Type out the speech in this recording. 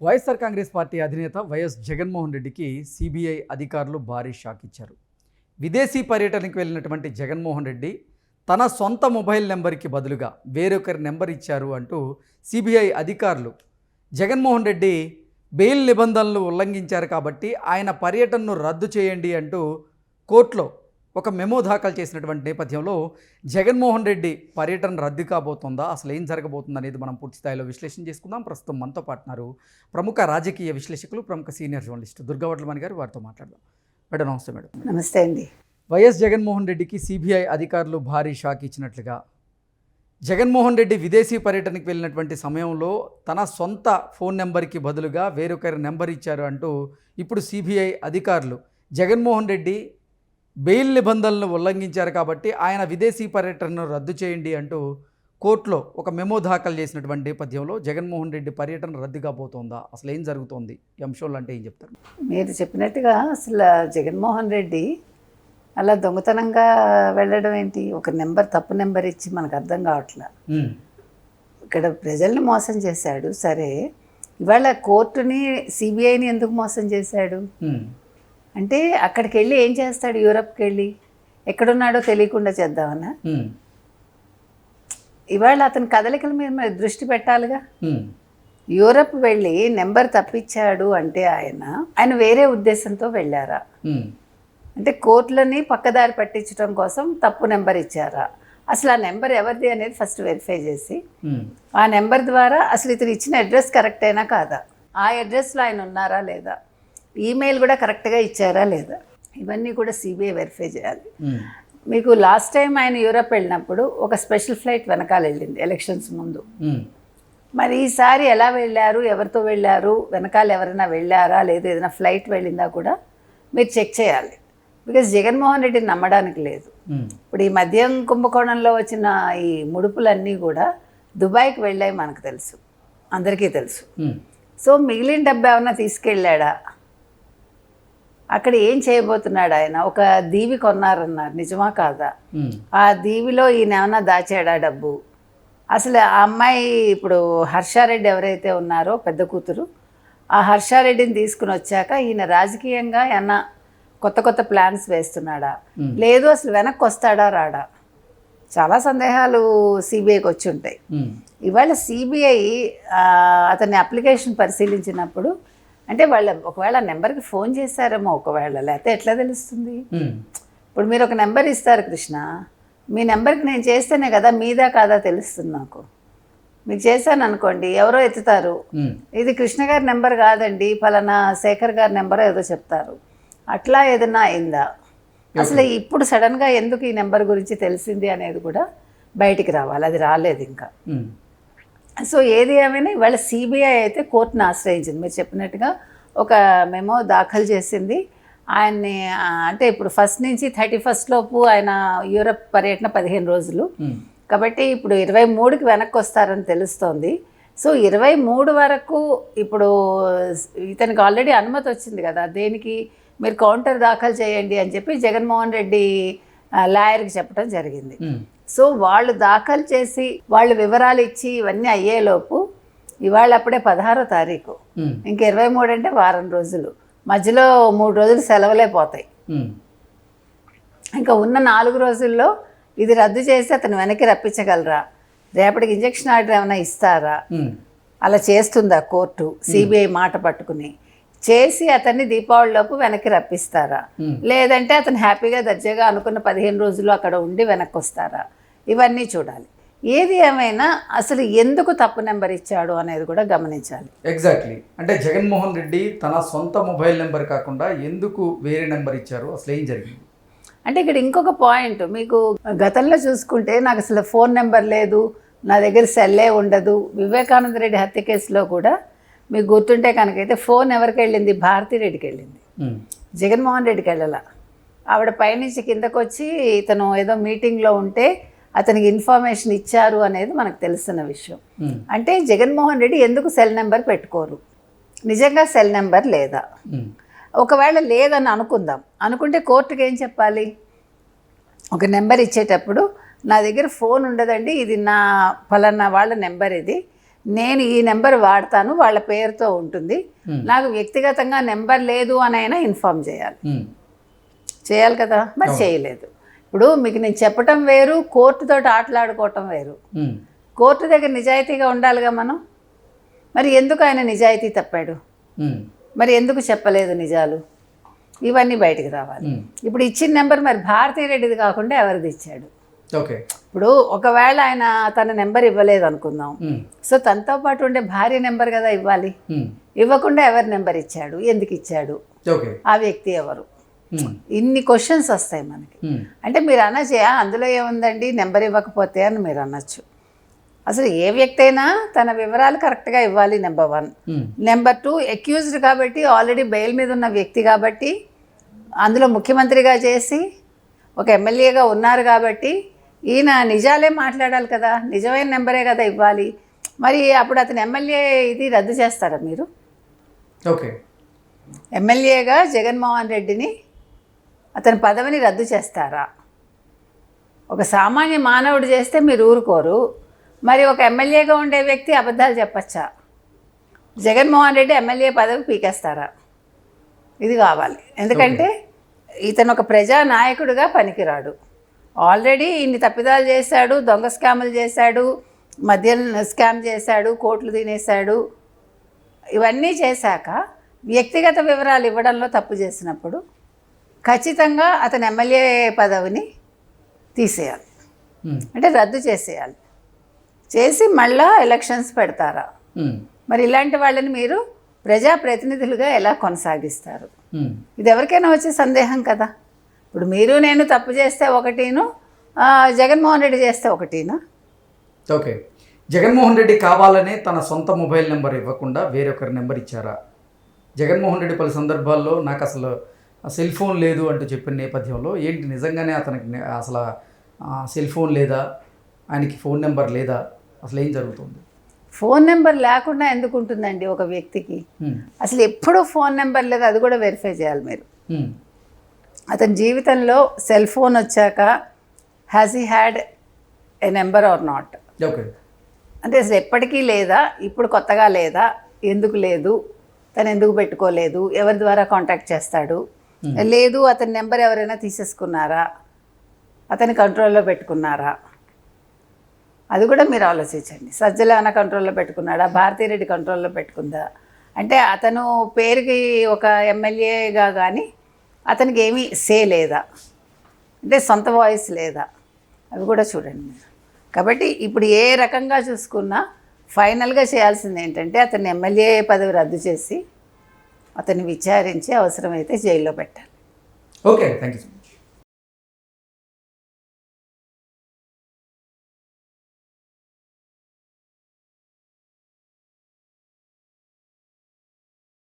YSR Congress party అధినేత YS Jaganmohan రెడ్డికి CBI అధికారులు భారీ షాక్ ఇచ్చారు. విదేశీ పర్యటనకు వెళ్ళినటువంటి జగన్మోహన్ రెడ్డి తన సొంత మొబైల్ నెంబర్కి బదులుగా వేరొకరి నెంబర్ ఇచ్చారు అంటూ సిబిఐ అధికారులు జగన్మోహన్ రెడ్డి బెయిల్ నిబంధనలు ఉల్లంఘించారు కాబట్టి ఆయన పర్యటనను రద్దు చేయండి అంటూ కోర్టులో ఒక మెమో దాఖలు చేసినటువంటి నేపథ్యంలో జగన్మోహన్ రెడ్డి పర్యటన రద్దు కాబోతుందా? అసలు ఏం జరగబోతుంది అనేది మనం పూర్తి స్థాయిలో విశ్లేషణ చేసుకుందాం. ప్రస్తుతం మనతో పాటున్నారు ప్రముఖ రాజకీయ విశ్లేషకులు ప్రముఖ సీనియర్ జర్నలిస్ట్ దుర్గావట్లమణి గారు. వారితో మాట్లాడదాం. మేడం నమస్తే మేడం. నమస్తే అండి. వైఎస్ జగన్మోహన్ రెడ్డికి సిబిఐ అధికారులు భారీ షాక్ ఇచ్చినట్లుగా జగన్మోహన్ రెడ్డి విదేశీ పర్యటనకు వెళ్ళినటువంటి సమయంలో తన సొంత ఫోన్ నెంబర్కి బదులుగా వేరొకరి నెంబర్ ఇచ్చారు అంటూ ఇప్పుడు సిబిఐ అధికారులు జగన్మోహన్ రెడ్డి బెయిల్ నిబంధనలను ఉల్లంఘించారు కాబట్టి ఆయన విదేశీ పర్యటనను రద్దు చేయండి అంటూ కోర్టులో ఒక మెమో దాఖలు చేసినటువంటి నేపథ్యంలో జగన్మోహన్ రెడ్డి పర్యటన రద్దు కాబోతోందా అసలు ఏం జరుగుతోంది? అంశంలో అంటే ఏం చెప్తారు? మీరు చెప్పినట్టుగా అసలు జగన్మోహన్ రెడ్డి అలా దొంగతనంగా వెళ్ళడం ఏంటి? ఒక నెంబర్ తప్పు నెంబర్ ఇచ్చి మనకు అర్థం కావట్లే? ఇక్కడ ప్రజల్ని మోసం చేశాడు. సరే ఇవాళ కోర్టుని సిబిఐని ఎందుకు మోసం చేశాడు? అంటే అక్కడికి వెళ్ళి ఏం చేస్తాడు యూరప్కి వెళ్ళి ఎక్కడున్నాడో తెలియకుండా చేద్దామన్నా? ఇవాళ అతని కదలికల మీద మరి దృష్టి పెట్టాలిగా? యూరప్ వెళ్ళి నెంబర్ తప్పించాడు అంటే ఆయన ఆయన వేరే ఉద్దేశంతో వెళ్ళారా? అంటే కోర్టులని పక్కదారి పట్టించడం కోసం తప్పు నెంబర్ ఇచ్చారా? అసలు ఆ నెంబర్ ఎవరిది అనేది ఫస్ట్ వెరిఫై చేసి ఆ నెంబర్ ద్వారా అసలు ఇతను ఇచ్చిన అడ్రస్ కరెక్ట్ అయినా కాదా? ఆ అడ్రస్లో ఆయన ఉన్నారా లేదా? ఈమెయిల్ కూడా కరెక్ట్గా ఇచ్చారా లేదా? ఇవన్నీ కూడా సిబిఐ వెరిఫై చేయాలి. ఉమ్, మీకు లాస్ట్ టైం ఆయన యూరప్ వెళ్ళినప్పుడు ఒక స్పెషల్ ఫ్లైట్ వెనకాల వెళ్ళింది ఎలక్షన్స్ ముందు. ఉమ్, మరి ఈసారి ఎలా వెళ్ళారు ఎవరితో వెళ్ళారు వెనకాల ఎవరైనా వెళ్ళారా లేదు ఏదైనా ఫ్లైట్ వెళ్ళిందా కూడా మీరు చెక్ చేయాలి. బికాజ్ జగన్మోహన్ రెడ్డిని నమ్మడానికి లేదు. ఉమ్, ఇప్పుడు ఈ మద్యం కుంభకోణంలో వచ్చిన ఈ ముడుపులన్నీ కూడా దుబాయ్కి వెళ్ళాయి మనకు తెలుసు. అందరికీ తెలుసు. సో మిగిలిన డబ్బు ఏమన్నా తీసుకెళ్ళాడా? అక్కడ ఏం చేయబోతున్నాడు ఆయన? ఒక దీవి కొన్నారన్నారు. నిజమా కాదా? ఆ దీవిలో ఈయన ఏమన్నా దాచాడా డబ్బు? అసలు ఆ అమ్మాయి ఇప్పుడు హర్షారెడ్డి ఎవరైతే ఉన్నారో పెద్ద కూతురు ఆ హర్షారెడ్డిని తీసుకుని వచ్చాక ఈయన రాజకీయంగా ఏమన్నా కొత్త కొత్త ప్లాన్స్ వేస్తున్నాడా. లేదు అసలు వెనక్కి వస్తాడా రాడా? చాలా సందేహాలు సిబిఐకి వచ్చి ఉంటాయి. ఇవాళ సిబిఐ అతని అప్లికేషన్ పరిశీలించినప్పుడు అంటే వాళ్ళ ఒకవేళ నెంబర్కి ఫోన్ చేశారేమో ఒకవేళ లేకపోతే ఎట్లా తెలుస్తుంది? ఇప్పుడు మీరు ఒక నెంబర్ ఇస్తారు కృష్ణ మీ నెంబర్కి నేను చేస్తేనే కదా మీదా కాదా తెలుస్తుంది నాకు. మీకు చేశాను అనుకోండి ఎవరో ఎత్తుతారు. ఇది కృష్ణ గారి నెంబర్ కాదండి ఫలానా శేఖర్ గారి నెంబర్ ఏదో చెప్తారు. అట్లా ఏదైనా అయిందా? అసలు ఇప్పుడు సడన్గా ఎందుకు ఈ నెంబర్ గురించి తెలిసింది అనేది కూడా బయటికి రావాలి అది రాలేదు ఇంకా. సో ఏది ఏమైనా ఇవాళ సిబిఐ అయితే కోర్టును ఆశ్రయించింది. మీరు చెప్పినట్టుగా ఒక మెమో దాఖలు చేసింది. ఆయన్ని అంటే ఇప్పుడు ఫస్ట్ నుంచి థర్టీ ఫస్ట్ లోపు ఆయన యూరప్ పర్యటన పదిహేను రోజులు. ఉమ్, కాబట్టి ఇప్పుడు ఇరవై మూడుకి వెనక్కి వస్తారని తెలుస్తోంది. సో ఇరవై మూడు వరకు ఇప్పుడు ఇతనికి ఆల్రెడీ అనుమతి వచ్చింది కదా. దేనికి? మీరు కౌంటర్ దాఖలు చేయండి అని చెప్పి జగన్మోహన్ రెడ్డి లాయర్కి చెప్పడం జరిగింది. ఉమ్, సో వాళ్ళు దాఖలు చేసి వాళ్ళు వివరాలు ఇచ్చి ఇవన్నీ అయ్యేలోపు ఇవాళ అప్పుడే పదహారో తారీఖు. ఇంక ఇరవై మూడు అంటే వారం రోజులు. మధ్యలో మూడు రోజులు సెలవులే పోతాయి. ఇంకా ఉన్న నాలుగు రోజుల్లో ఇది రద్దు చేసి అతను వెనక్కి రప్పించగలరా? రేపటికి ఇంజక్షన్ ఆర్డర్ ఏమైనా ఇస్తారా? అలా చేస్తుందా కోర్టు? సిబిఐ మాట పట్టుకుని. చేసి అతన్ని దీపావళిలోపు వెనక్కి రప్పిస్తారా. లేదంటే అతను హ్యాపీగా దర్జాగా అనుకున్న పదిహేను రోజులు అక్కడ ఉండి వెనక్కి వస్తారా ఇవన్నీ చూడాలి. ఏది ఏమైనా అసలు ఎందుకు తప్పు నెంబర్ ఇచ్చాడు అనేది కూడా గమనించాలి. ఎగ్జాక్ట్లీ అంటే జగన్మోహన్ రెడ్డి తన సొంత మొబైల్ నెంబర్ కాకుండా ఎందుకు వేరే నెంబర్ ఇచ్చారు? అసలు ఏం జరిగింది? అంటే ఇక్కడ ఇంకొక పాయింట్ మీకు గతంలో చూసుకుంటే నాకు అసలు ఫోన్ నెంబర్ లేదు నా దగ్గర సెల్లే ఉండదు. వివేకానంద రెడ్డి హత్య కేసులో కూడా మీకు గుర్తుంటే కనుకైతే ఫోన్ ఎవరికి వెళ్ళింది? భారతీ రెడ్డికి వెళ్ళింది. ఉమ్, జగన్మోహన్ రెడ్డికి వెళ్ళాల. ఆవిడ పైనుంచి కిందకు వచ్చి ఇతను ఏదో మీటింగ్లో ఉంటే అతనికి ఇన్ఫర్మేషన్ ఇచ్చారు అనేది మనకు తెలుస్తున్న విషయం. అంటే జగన్మోహన్ రెడ్డి ఎందుకు సెల్ నెంబర్ పెట్టుకోరు? నిజంగా సెల్ నెంబర్ లేదా? ఒకవేళ లేదని అనుకుందాం. అనుకుంటే కోర్టుకి ఏం చెప్పాలి? ఒక నెంబర్ ఇచ్చేటప్పుడు నా దగ్గర ఫోన్ ఉండదండి ఇది నా ఫలానా వాళ్ళ నెంబర్ ఇది. నేను ఈ నెంబర్ వాడతాను వాళ్ళ పేరుతో ఉంటుంది. నాకు వ్యక్తిగతంగా నెంబర్ లేదు అని అయినా ఇన్ఫామ్ చేయాలి. చేయాలి కదా? మరి చేయలేదు. ఇప్పుడు మీకు నేను చెప్పటం వేరు కోర్టుతో ఆటలాడుకోవటం వేరు. కోర్టు దగ్గర నిజాయితీగా ఉండాలిగా మనం? మరి ఎందుకు ఆయన నిజాయితీ తప్పాడు? మరి ఎందుకు చెప్పలేదు నిజాలు? ఇవన్నీ బయటికి రావాలి. ఇప్పుడు ఇచ్చిన నెంబర్ మరి భారతీ రెడ్డిది కాకుండా ఎవరిది ఇచ్చాడు? ఓకే. ఇప్పుడు ఒకవేళ ఆయన తన నెంబర్ ఇవ్వలేదు అనుకుందాం. సో తనతో పాటు ఉండే భార్య నెంబర్ కదా ఇవ్వాలి? ఇవ్వకుండా ఎవరి నెంబర్ ఇచ్చాడు? ఎందుకు ఇచ్చాడు? ఆ వ్యక్తి ఎవరు? ఇన్ని క్వశ్చన్స్ వస్తాయి మనకి. ఉమ్, అంటే మీరు అనొచ్చు "ఆ, అందులో ఏముందండి? నెంబర్ ఇవ్వకపోతే అని మీరు అనొచ్చు. అసలు ఏ వ్యక్తి అయినా తన వివరాలు కరెక్ట్గా ఇవ్వాలి number one. Um, number two accused కాబట్టి ఆల్రెడీ బెయిల్ మీద ఉన్న వ్యక్తి కాబట్టి అందులో ముఖ్యమంత్రిగా చేసి ఒక ఎమ్మెల్యేగా ఉన్నారు కాబట్టి ఈయన నిజాలే మాట్లాడాలి కదా నిజమైన నెంబరే కదా ఇవ్వాలి. మరి అప్పుడు అతను ఎమ్మెల్యే ఇది రద్దు చేస్తారా మీరు? ఓకే. ఎమ్మెల్యేగా జగన్మోహన్ రెడ్డిని అతని పదవిని రద్దు చేస్తారా? ఒక సామాన్య మానవుడు చేస్తే మీరు ఊరుకోరు. మరి ఒక ఎమ్మెల్యేగా ఉండే వ్యక్తి అబద్ధాలు చెప్పచ్చా? జగన్మోహన్ రెడ్డి ఎమ్మెల్యే పదవి పీకేస్తారా? ఇది కావాలి. ఎందుకంటే ఇతను ఒక ప్రజా నాయకుడిగా పనికిరాడు. ఆల్రెడీ ఇన్ని తప్పిదాలు చేశాడు దొంగ స్కాములు చేశాడు మద్యం స్కామ్ చేశాడు కోట్లు తినేశాడు. ఇవన్నీ చేశాక వ్యక్తిగత వివరాలు ఇవ్వడంలో తప్పు చేసినప్పుడు ఖచ్చితంగా అతని ఎమ్మెల్యే పదవిని తీసేయాలి. ఉమ్, అంటే రద్దు చేసేయాలి. చేసి మళ్ళా ఎలక్షన్స్ పెడతారా? ఉమ్, మరి ఇలాంటి వాళ్ళని మీరు ప్రజాప్రతినిధులుగా ఎలా కొనసాగిస్తారు? ఉమ్, ఇది ఎవరికైనా వచ్చే సందేహం కదా. ఇప్పుడు మీరు నేను తప్పు చేస్తే ఒకటిను జగన్మోహన్ రెడ్డి చేస్తే ఒకటినా? ఓకే. జగన్మోహన్ రెడ్డి కావాలనే తన సొంత మొబైల్ నెంబర్ ఇవ్వకుండా వేరొకరి నెంబర్ ఇచ్చారా? జగన్మోహన్ రెడ్డి పలు సందర్భాల్లో నాకు అసలు సెల్ ఫోన్ లేదు అంటూ చెప్పిన నేపథ్యంలో ఏంటి నిజంగానే అతనికి అసలు సెల్ ఫోన్ లేదా? ఆయనకి ఫోన్ నెంబర్ లేదా? అసలు ఏం జరుగుతుంది? ఫోన్ నెంబర్ లేకుండా ఎందుకు ఉంటుందండి ఒక వ్యక్తికి? అసలు ఎప్పుడూ ఫోన్ నెంబర్ లేదు అది కూడా వెరిఫై చేయాలి మీరు. అతని జీవితంలో సెల్ ఫోన్ వచ్చాక has he had a number or not okay. అంటే అసలు ఎప్పటికీ లేదా? ఇప్పుడు కొత్తగా లేదా? ఎందుకు లేదు? తను ఎందుకు పెట్టుకోలేదు? ఎవరి ద్వారా కాంటాక్ట్ చేస్తాడు? లేదు అతని నెంబర్ ఎవరైనా తీసేసుకున్నారా? అతని కంట్రోల్లో పెట్టుకున్నారా? అది కూడా మీరు ఆలోచించండి. సజ్జల అన్న కంట్రోల్లో పెట్టుకున్నాడా? భారతీరెడ్డి కంట్రోల్లో పెట్టుకుందా? అంటే అతను పేరుకి ఒక ఎమ్మెల్యేగా కానీ అతనికి ఏమీ సే లేదా? అంటే సొంత వాయిస్ లేదా? అవి కూడా చూడండి మీరు. కాబట్టి ఇప్పుడు ఏ రకంగా చూసుకున్నా ఫైనల్గా చేయాల్సింది ఏంటంటే అతన్ని ఎమ్మెల్యే పదవి రద్దు చేసి అతన్ని విచారించి అవసరమైతే జైల్లో పెట్టాలి. Okay thank you